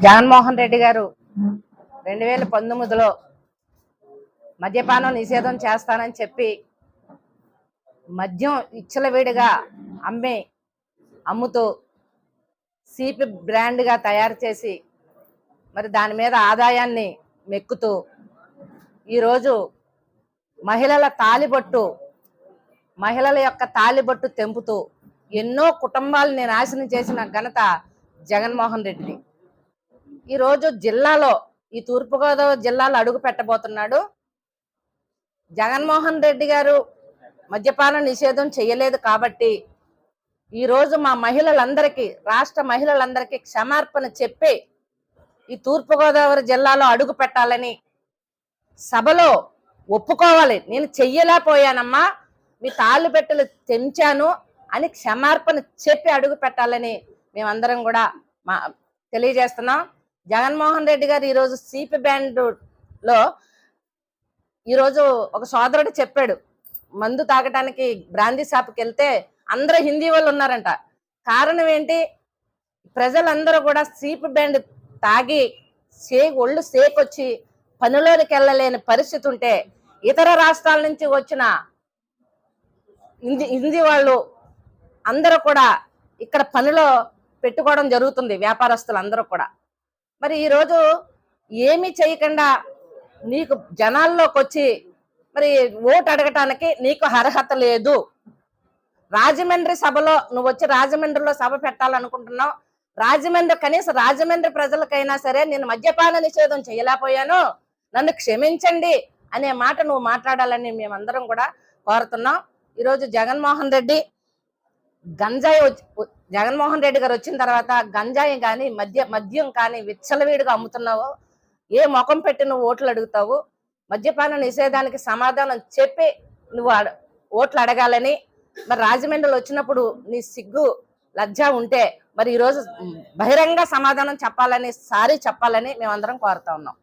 జగన్మోహన్ రెడ్డి గారు రెండు వేల పంతొమ్మిదిలో మద్యపానం నిషేధం చేస్తానని చెప్పి మద్యం విచ్చలవిడిగా అమ్మి అమ్ముతూ సిపి బ్రాండ్గా తయారు చేసి మరి దాని మీద ఆదాయాన్ని మెక్కుతూ ఈరోజు మహిళల తాలిబొట్టు మహిళల యొక్క తాలిబొట్టు తెంపుతూ ఎన్నో కుటుంబాలని నాశనం చేసిన ఘనత జగన్మోహన్ రెడ్డిది. ఈరోజు జిల్లాలో ఈ తూర్పుగోదావరి జిల్లాలో అడుగు పెట్టబోతున్నాడు జగన్మోహన్ రెడ్డి గారు మద్యపాన నిషేధం చేయలేదు కాబట్టి ఈరోజు మా మహిళలందరికీ రాష్ట్ర మహిళలందరికీ క్షమార్పణ చెప్పి ఈ తూర్పుగోదావరి జిల్లాలో అడుగు పెట్టాలని సభలో ఒప్పుకోవాలి. నేను చెయ్యలేకపోయానమ్మా మీ తాళ్ళు పెట్టెలు తెంచాను అని క్షమార్పణ చెప్పి అడుగు పెట్టాలని మేమందరం కూడా మా తెలియజేస్తున్నాం. జగన్మోహన్ రెడ్డి గారు ఈరోజు సిపి బ్యాండ్లో ఈరోజు ఒక సోదరుడు చెప్పాడు మందు తాగటానికి బ్రాందీ షాప్కి వెళ్తే అందరూ హిందీ వాళ్ళు ఉన్నారంట. కారణం ఏంటి? ప్రజలందరూ కూడా సీప్ బ్యాండ్ తాగి సే ఒళ్ళు సేకొచ్చి పనిలోనికి వెళ్ళలేని పరిస్థితి ఉంటే ఇతర రాష్ట్రాల నుంచి వచ్చిన హిందీ హిందీ వాళ్ళు అందరూ కూడా ఇక్కడ పనిలో పెట్టుకోవడం జరుగుతుంది వ్యాపారస్తులు అందరూ కూడా. మరి ఈరోజు ఏమీ చేయకుండా నీకు జనాల్లోకి వచ్చి మరి ఓటు అడగటానికి నీకు అర్హత లేదు. రాజమండ్రి సభలో నువ్వు వచ్చి రాజమండ్రిలో సభ పెట్టాలనుకుంటున్నావు. రాజమండ్రి కనీసం రాజమండ్రి ప్రజలకైనా సరే నేను మద్యపాన నిషేధం చేయలేకపోయాను. నన్ను క్షమించండి అనే మాట నువ్వు మాట్లాడాలని మేమందరం కూడా కోరుతున్నాం. ఈరోజు జగన్మోహన్ రెడ్డి గంజాయి వచ్చి- జగన్మోహన్ రెడ్డి గారు వచ్చిన తర్వాత గంజాయి కానీ మద్య మద్యం కానీ విచ్చలవీడిగా అమ్ముతున్నావు. ఏ ముఖం పెట్టి నువ్వు ఓట్లు అడుగుతావు? మద్యపాన నిషేధానికి సమాధానం చెప్పి నువ్వు అడ- ఓట్లు అడగాలని. మరి రాజమండ్రిలో వచ్చినప్పుడు నీ సిగ్గు లజ్జ ఉంటే మరి ఈరోజు బహిరంగ సమాధానం చెప్పాలని సారీ చెప్పాలని మేమందరం కోరుతా ఉన్నాం.